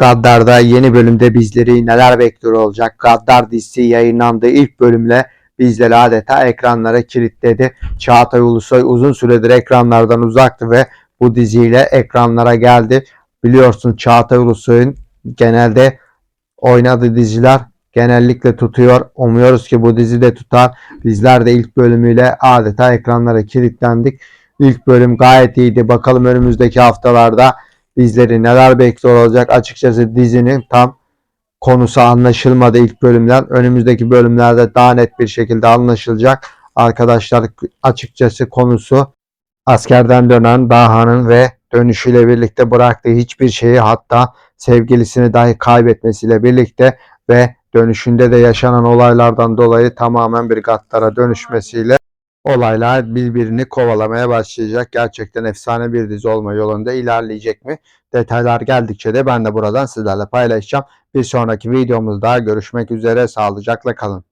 Gaddar'da yeni bölümde bizleri neler bekliyor olacak? Gaddar dizisi yayınlandığı ilk bölümle bizleri adeta ekranlara kilitledi. Çağatay Ulusoy uzun süredir ekranlardan uzaktı ve bu diziyle ekranlara geldi. Biliyorsun Çağatay Ulusoy'un genelde oynadığı diziler genellikle tutuyor. Umuyoruz ki bu dizi de tutar. Bizler de ilk bölümüyle adeta ekranlara kilitlendik. İlk bölüm gayet iyiydi. Bakalım önümüzdeki haftalarda bizleri neler bekliyor olacak. Açıkçası dizinin tam konusu anlaşılmadı ilk bölümden. Önümüzdeki bölümlerde daha net bir şekilde anlaşılacak. Arkadaşlar açıkçası konusu askerden dönen Daha'nın ve dönüşüyle birlikte bıraktığı hiçbir şeyi hatta sevgilisini dahi kaybetmesiyle birlikte ve dönüşünde de yaşanan olaylardan dolayı tamamen bir gaddara dönüşmesiyle olaylar birbirini kovalamaya başlayacak. Gerçekten efsane bir dizi olma yolunda ilerleyecek mi? Detaylar geldikçe de ben de buradan sizlerle paylaşacağım. Bir sonraki videomuzda görüşmek üzere. Sağlıcakla kalın.